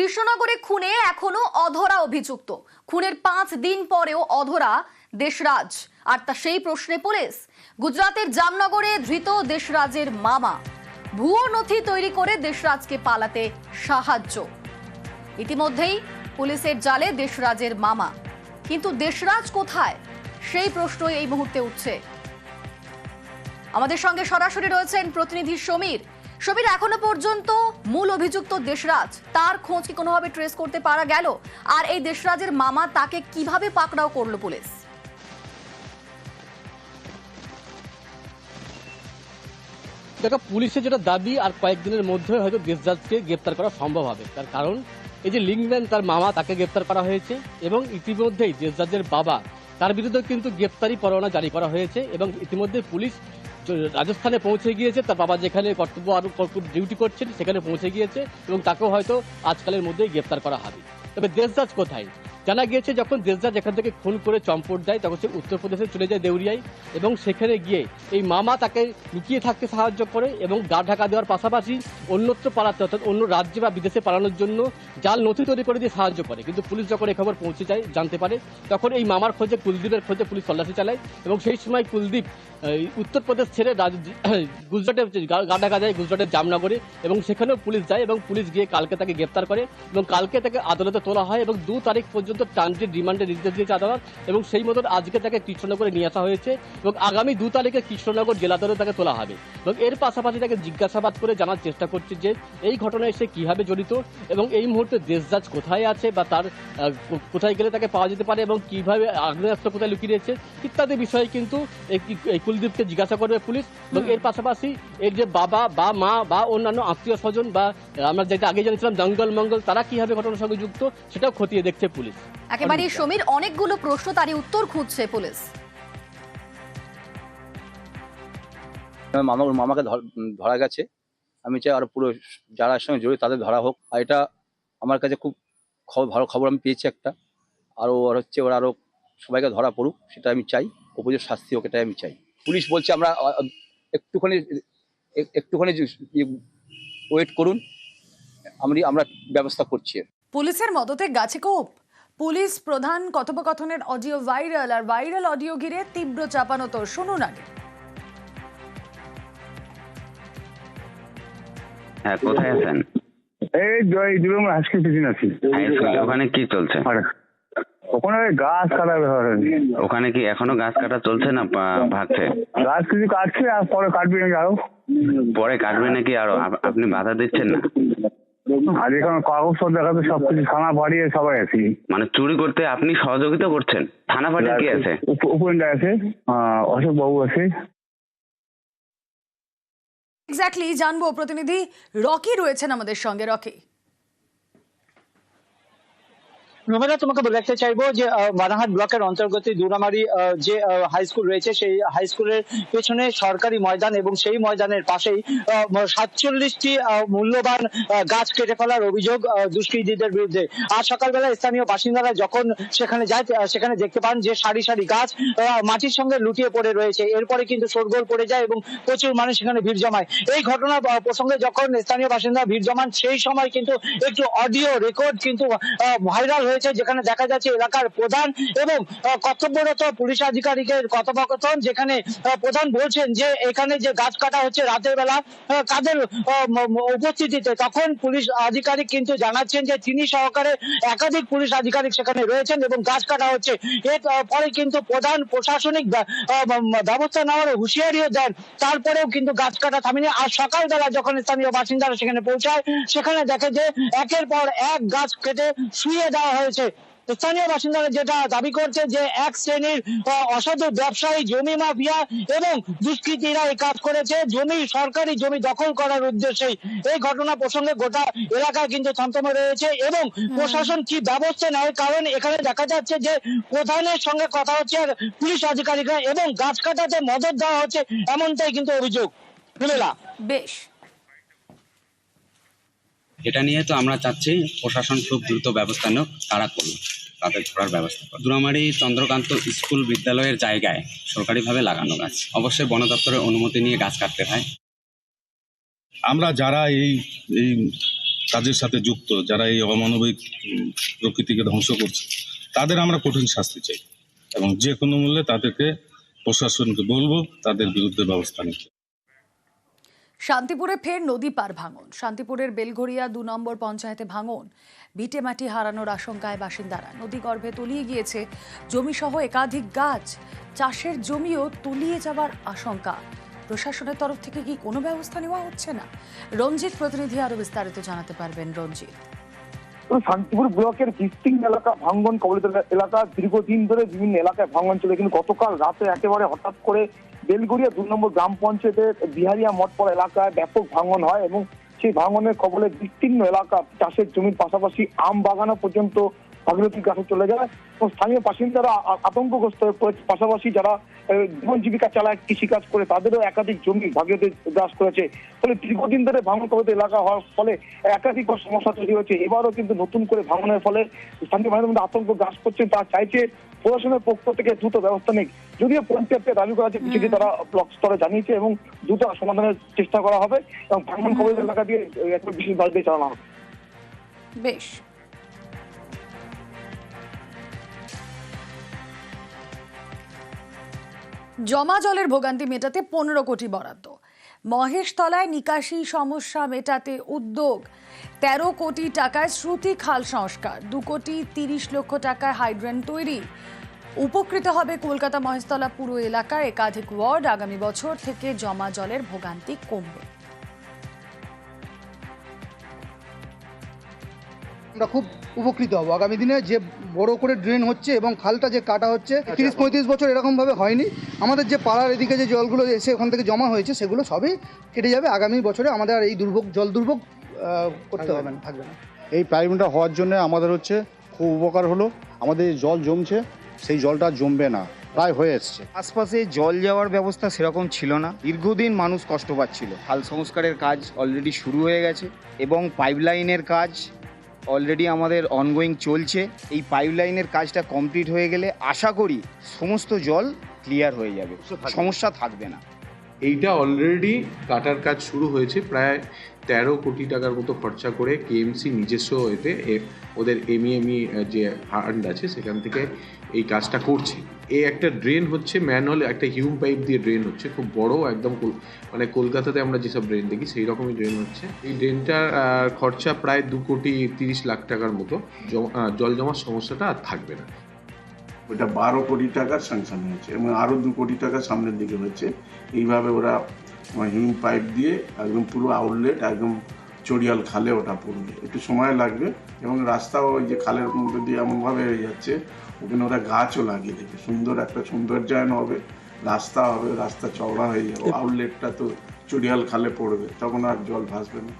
কৃষ্ণনগরে খুনে এখনও অধরা অভিযুক্ত। খুনের পাঁচ দিন পরেও অধরা দেশরাজ। আর তা সেই প্রশ্নে পুলিশ। গুজরাতের জামনগরে ধৃত দেশরাজের মামা। ভুয়ো নথি তৈরি করে দেশরাজকে পালাতে সাহায্য। ইতিমধ্যেই পুলিশের জালে দেশরাজের মামা। কিন্তু দেশরাজ কোথায়? সেই প্রশ্ন এই মুহূর্তে উঠছে। আমাদের সঙ্গে সরাসরি রয়েছেন প্রতিনিধি সমীর। সমীর এখনও পর্যন্ত মূল অভিযুক্ত দেশরাজ, তার খোঁজ কি কোনোভাবে ট্রেস করতে পারা গেল? আর এই দেশরাজের মামা তাকে কীভাবে পাকড়াও করল পুলিশ? দেখো, পুলিশের যেটা দাবি, আর কয়েকদিনের মধ্যে হয়তো দেশরাজকে গ্রেপ্তার করা সম্ভব হবে। তার কারণ, এই যে লিঙ্কম্যান তার মামা তাকে গ্রেপ্তার করা হয়েছে, এবং ইতিমধ্যেই দেশরাজের বাবা, তার বিরুদ্ধে কিন্তু গ্রেপ্তারি পরোয়ানা জারি করা হয়েছে, এবং ইতিমধ্যে পুলিশ রাজস্থানে পৌঁছে গিয়েছে, তার বাবা যেখানে কর্তব্য আরও ডিউটি করছেন সেখানে পৌঁছে গিয়েছে এবং তাকেও হয়তো আজকালের মধ্যেই গ্রেপ্তার করা হবে। তবে দেশরাজ কোথায়? জানা গিয়েছে যখন দেশরাজ যেখান থেকে খুন করে চম্পট দেয়, তখন সে উত্তরপ্রদেশে চলে যায় দেউরিয়ায় এবং সেখানে গিয়ে এই মামা তাকে লুকিয়ে থাকতে সাহায্য করে এবং গা ঢাকা দেওয়ার পাশাপাশি অন্যত্র পালাতে, অর্থাৎ অন্য রাজ্যে বা বিদেশে পালানোর জন্য জাল নথি তৈরি করে দিয়ে সাহায্য করে। কিন্তু পুলিশ যখন এই খবর পৌঁছে যায়, জানতে পারে, তখন এই মামার খোঁজে কুলদীপের খোঁজে পুলিশ তল্লাশি চালায় এবং সেই সময় কুলদীপ উত্তরপ্রদেশ ছেড়ে গুজরাটে গা ঢাকা যায় গুজরাটের জামনগরে এবং সেখানেও পুলিশ যায় এবং পুলিশ গিয়ে কালকে তাকে গ্রেপ্তার করে এবং কালকে তাকে আদালতে তোলা হয় এবং দু তারিখ পর্যন্ত ট্রানজিট রিমান্ডে নির্দেশ দিয়েছে আদালত এবং সেই মতন আজকে তাকে কৃষ্ণনগরে নিয়ে আসা হয়েছে এবং আগামী দু তারিখে কৃষ্ণনগর জেলা আদালতে তাকে তোলা হবে এবং এর পাশাপাশি তাকে জিজ্ঞাসাবাদ করে জানার চেষ্টা করছে যে এই ঘটনায় সে কীভাবে জড়িত এবং এই মুহূর্তে দেশজাজ কোথায় আছে বা তার কোথায় গেলে তাকে পাওয়া যেতে পারে এবং কীভাবে আগ্নেয়াস্ত্র কোথায় লুকিয়ে রয়েছে ইত্যাদি বিষয়ে কিন্তু এই কুলদীপকে জিজ্ঞাসা করবে পুলিশ এবং এর পাশাপাশি এর যে বাবা বা মা বা অন্যান্য আত্মীয় স্বজন বা আমরা যেটা আগে জানিয়েছিলাম জঙ্গল মঙ্গল তারা কীভাবে ঘটনার সঙ্গে যুক্ত সেটাও খতিয়ে দেখছে পুলিশ। একেবারে সমীর অনেকগুলো প্রশ্ন তারই উত্তর খুঁজছে পুলিশ। মামা ওর মামাকে ধরা গেছে। আমি চাই আর পুরো যারা সঙ্গে জড়িত তাদের ধরা হোক। আর এটা আমার কাছে খুব ভালো খবর আমি পেয়েছি একটা। আরও আর হচ্ছে ওরা আরও সবাইকে ধরা পড়ুক সেটা আমি চাই। উপযুক্ত শাস্তি হোক এটাই আমি চাই। পুলিশ বলছে আমরা একটুখানি একটুখানি ওয়েট করুন। আমি আমরা ব্যবস্থা করছি। পুলিশের মদতে গাছে কোপ? পুলিশ প্রধান কথোপকথনের অডিও ভাইরাল আর ভাইরাল অডিও ঘিরে তীব্র চাপানোতর শুনুন আগে। হ্যাঁ কোথায় আছেন? এই জয় দিলাম আজকে পিছনে আছি। ওখানে কি চলছে? ওখানে গাছ কাটা ব্যাপার। ওখানে কি এখনও গাছ কাটা চলছে না ভাগছে? গাছ কিছু কাটছে আর পরে কাটবি নাকি আরও। পরে কাটবে নাকি আরও? আপনি বাধা দিচ্ছেন না? আর এখানে কাগজপত্র দেখাতে সবকিছু থানা বাড়িয়ে সবাই আছি মানে চুরি করতে আপনি সহযোগিতা করছেন? থানা ফাটে কি আছে? উপ- উপেন্দ্র আছে আহ, অশোক বাবু আছে। এক্স্যাক্টলি জানব প্রতিনিধি রকি রয়েছেন আমাদের সঙ্গে রকি। রুমেলা তোমাকে বলে রাখতে চাইব যে বানাহাট ব্লকের অন্তর্গত দুরামারি যে হাই স্কুল রয়েছে, সেই হাই স্কুলের পেছনে সরকারি ময়দান এবং সেই ময়দানের পাশেই সাতচল্লিশটি মূল্যবান গাছ কেটে ফেলার অভিযোগ দুষ্কৃতীদের বিরুদ্ধে। আজ সকালবেলা স্থানীয় বাসিন্দারা যখন সেখানে যায় সেখানে দেখতে পান যে সারি সারি গাছ মাটির সঙ্গে লুটিয়ে পড়ে রয়েছে। এরপরে কিন্তু শোরগোল পড়ে যায় এবং প্রচুর মানুষ সেখানে ভিড় জমায়। এই ঘটনা প্রসঙ্গে যখন স্থানীয় বাসিন্দা ভিড় জমান, সেই সময় কিন্তু একটু অডিও রেকর্ড কিন্তু ভাইরাল হয়েছে যেখানে দেখা যাচ্ছে এলাকার প্রধান এবং কর্তব্যরত পুলিশ আধিকারিকের কথোপকথন যেখানে প্রধান বলছেন যে এখানে যে গাছ কাটা হচ্ছে রাতের বেলা কাদের উপস্থিতিতে তখন পুলিশ আধিকারিক কিন্তু জানাচ্ছেন যে তিনি সহকারে একাধিক পুলিশ আধিকারিক সেখানে রয়েছেন এবং গাছ কাটা হচ্ছে। এর পরে কিন্তু প্রধান প্রশাসনিক ব্যবস্থা নেওয়ার হুঁশিয়ারিও দেন। তারপরেও কিন্তু গাছ কাটা থামেনি। আর সকালবেলা যখন স্থানীয় বাসিন্দারা সেখানে পৌঁছায়, সেখানে দেখে যে একের পর এক গাছ কেটে শুয়ে দেওয়া হয়েছে। স্থানীয় বাসিন্দারা যেটা দাবি করছে যে এক শ্রেণির অসাধু ব্যবসায়ী জমি মাফিয়া এবং দুষ্কৃতীরা এই কাজ করেছে। জমি সরকারি জমি দখল করার উদ্দেশ্যেই এই ঘটনা প্রসঙ্গে গোটা এলাকায় কিন্তু থমথমে রয়েছে এবং প্রশাসন কি ব্যবস্থা নেয় কারণ এখানে দেখা যাচ্ছে যে প্রধানের সঙ্গে কথা হচ্ছে আর পুলিশ আধিকারিকরা এবং গাছ কাটাতে মদত দেওয়া হচ্ছে এমনটাই কিন্তু অভিযোগ। বেশ। এটা নিয়ে তো আমরা চাচ্ছি প্রশাসন খুব দ্রুত ব্যবস্থা নেক, তারা করুন তাদের ধরার ব্যবস্থা দুরামারি চন্দ্রকান্ত স্কুল বিদ্যালয়ের জায়গায় সরকারিভাবে লাগানো গাছ। অবশ্যই বন দপ্তরের অনুমতি নিয়ে গাছ কাটতে হয়। আমরা যারা এই এই কাজের সাথে যুক্ত, যারা এই অমানবিক প্রকৃতিকে ধ্বংস করছে, তাদের আমরা কঠিন শাস্তি চাই। এবং যে কোনো মূল্যে তাদেরকে প্রশাসনকে বলব, তাদের বিরুদ্ধে ব্যবস্থা নিতে। শান্তিপুরে ফের নদী পার ভাঙন। শান্তিপুরের বেলঘরিয়া দু নম্বর পঞ্চায়েতে ভাঙন। ভিটে মাটি হারানোর আশঙ্কায় বাসিন্দারা। নদী গর্ভে তলিয়ে গিয়েছে জমিসহ একাধিক গাছ। চাষের জমিও তলিয়ে যাবার আশঙ্কা। প্রশাসনের তরফ থেকে কি কোনো ব্যবস্থা নেওয়া হচ্ছে না? রঞ্জিত প্রতিনিধি আরও বিস্তারিত জানাতে পারবেন রঞ্জিত। শান্তিপুর ব্লকের বিস্তীর্ণ এলাকা ভাঙ্গন কবলিত এলাকা দীর্ঘদিন ধরে বিভিন্ন এলাকায় ভাঙ্গন চলে। কিন্তু গতকাল রাতে একেবারে হঠাৎ করে বেলগুড়িয়া দু নম্বর গ্রাম পঞ্চায়েতের বিহারিয়া মঠপাড়া এলাকায় ব্যাপক ভাঙ্গন হয় এবং সেই ভাঙ্গনের কবলে বিস্তীর্ণ এলাকা চাষের জমির পাশাপাশি আম বাগানও পর্যন্ত ভাগীরথী গাছে চলে যায় এবং স্থানীয় বাসিন্দারা আতঙ্কগ্রস্ত পাশাপাশি যারা জীবন জীবিকা চালায়, কৃষিকাজ করে, তাদেরও একাধিক জমি ভাগীরথী গ্রাস করেছে। ফলে দীর্ঘদিন ধরে ভাঙন কবলিত এলাকা হওয়ার ফলে একাধিক সমস্যা তৈরি হয়েছে। এবারও কিন্তু নতুন করে ভাঙনের ফলে স্থানীয় মানুষের মধ্যে আতঙ্ক গ্রাস করছে। তারা চাইছে প্রশাসনের পক্ষ থেকে দ্রুত ব্যবস্থা নিক। যদিও পঞ্চায়েতকে দাবি করা হচ্ছে বিষয়টি তারা ব্লক স্তরে জানিয়েছে এবং দ্রুত সমাধানের চেষ্টা করা হবে এবং ভাঙন কবলিত এলাকা দিয়ে একটা বিশেষ বাড়িতে চালানো হবে। বেশ। জমা জলের ভোগান্তি মেটাতে পনেরো কোটি বরাদ্দ। মহেশতলায় নিকাশি সমস্যা মেটাতে উদ্যোগ। তেরো কোটি টাকায় শ্রুতি খাল সংস্কার। দু কোটি তিরিশ লক্ষ টাকায় হাইড্রেন তৈরি। উপকৃত হবে কলকাতা মহেশতলা পুরো এলাকার একাধিক ওয়ার্ড। আগামী বছর থেকে জমা জলের ভোগান্তি কমবে। আমরা খুব উপকৃত হব। আগামী দিনে যে বড় করে ড্রেন হচ্ছে এবং খালটা যে কাটা হচ্ছে তিরিশ পঁয়ত্রিশ বছর এরকমভাবে হয়নি। আমাদের যে পাড়ার এদিকে যে জলগুলো এসে ওখান থেকে জমা হয়েছে সেগুলো সবই কেটে যাবে। আগামী বছরে আমাদের আর এই দুর্ভোগ জল দুর্ভোগ করতে হবে না থাকবে না। এই পাইপটা হওয়ার জন্য আমাদের হচ্ছে খুব উপকার হলো। আমাদের জল জমছে সেই জলটা জমবে না। প্রায় হয়ে এসছে। আশপাশে জল যাওয়ার ব্যবস্থা সেরকম ছিল না। দীর্ঘদিন মানুষ কষ্ট পাচ্ছিল। খাল সংস্কারের কাজ অলরেডি শুরু হয়ে গেছে এবং পাইপলাইনের কাজ অলরেডি আমাদের অনগোয়িং চলছে। এই পাইপ লাইনের কাজটা কমপ্লিট হয়ে গেলে আশা করি সমস্ত জল ক্লিয়ার হয়ে যাবে। সমস্যা থাকবে। না। এইটা অলরেডি কাটার কাজ শুরু হয়েছে। প্রায় তেরো কোটি টাকার মতো খরচা করে কেএমসি নিজস্ব এতে ওদের এমইএমই যে ফান্ড আছে সেখান থেকে এই কাজটা করছে। এই একটা ড্রেন হচ্ছে, ম্যানুয়াল একটা হিউম পাইপ দিয়ে ড্রেন হচ্ছে, খুব বড়, একদম মানে কলকাতাতে আমরা যেসব ড্রেন দেখি সেই রকমই ড্রেন হচ্ছে। এই ড্রেনটার খরচা প্রায় দু কোটি তিরিশ লাখ টাকার মতো। জল জমার সমস্যাটা আর থাকবে না। ওটা বারো কোটি টাকার স্যাংশন হয়েছে এবং আরও দু কোটি টাকা সামনের দিকে হয়েছে। এইভাবে ওরা হিম পাইপ দিয়ে একদম পুরো আউটলেট একদম চড়িয়াল খালে ওটা পড়বে। একটু সময় লাগবে এবং রাস্তাও ওই যে খালের মধ্যে দিয়ে এমনভাবে হয়ে যাচ্ছে ওখানে ওরা গাছও লাগিয়ে দেবে। সুন্দর একটা সৌন্দর্যায়ন হবে রাস্তা হবে রাস্তা চওড়া হয়ে যাবে। আউটলেটটা তো চড়িয়াল খালে পড়বে তখন আর জল ভাসবে না।